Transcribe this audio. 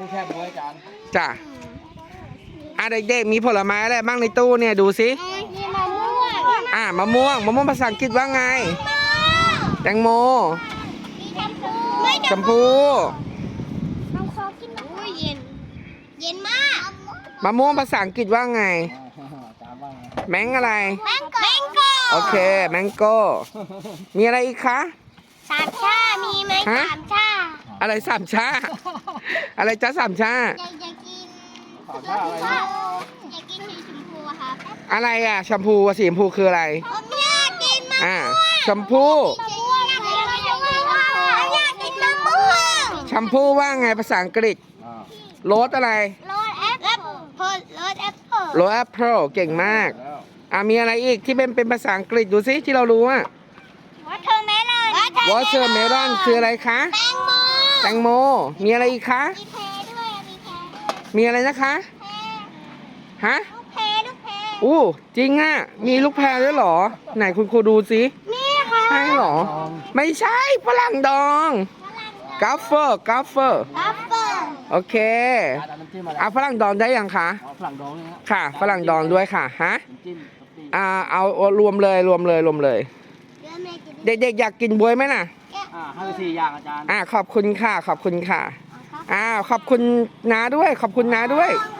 พูดแค่บวยอาจารย์จ้ะอะเด็กๆมีผลไม้อะไรบ้างในตู้เนี่ยดูสิมีมะม่วงอะมะม่วงมะม่วงภาษาอังกฤษว่าไงแตงโมมีแชมพูไม่ชมพูน้องขอกินอุ้ยเย็น เย็นมากมะม่วงภาษาอังกฤษว่าไงอาจารย์ว่าไงแมงอะไรแมงโก้แมงโก้โอเค แมงโก้ มีอะไรอีกคะ สามชา มีไหมฮะสามชา อะไรสามชา อะไรจ้าสามชา อยากอยากกินสามชาอะไรนะ อยากกินสีชมพูอะครับอะไรอะแชมพูกับสีชมพูคืออะไร ผมอยากกินมะอ่าชมพูม่วงอยากกินมะม่วงอยากกินมะม่วงแชมพูว่าไงภาษาอังกฤษอ่าโรสอะไรรสแอปเปิ้ลรสแอปเปิ้ลโรสแอปเปิลเก่งมาก แล้วอ่ามีอะไรอีกที่เป็นเป็นภาษาอังกฤษดูสิที่เรารู้อะวอเทอร์เมลอนวอเ e อร์เมลอนคืออะไรคะ แตงโม แตงโม มีอะไรอีกคะ มีแพรด้วย มีแพรมีอะไรนะคะแพรฮะลูกแพรลูกแพรอู้จริงอะ มีลูกแพรด้วยเหรอ ไหนคุณครูดูสินี่ค่ะใช่เหรอทองไม่ใช่ฝรั่งดองกัฟเฟอร์กัฟเฟอร์กัฟเฟิลโอเคอาจารย์น้ำจิ้มอะไรเอาฝรั่งดองได้ยังคะเอาฝรั่งดองนี่นะค่ะฝรั่งดองด้วยค่ะฮะน้ำจิ้มน้ำจิ้มอ่าเอาเอารวมเลยรวมเลยรวมเลย เดี๋ยวแม่กินเด็กๆอยากกินบวยไหมน่ะ อ่าห้าสิบสี่อย่างอาจารย์ อ่าขอบคุณค่ะ ขอบคุณค่ะอ้าวขอบคุณน้าด้วย ขอบคุณน้าด้วยค่ะ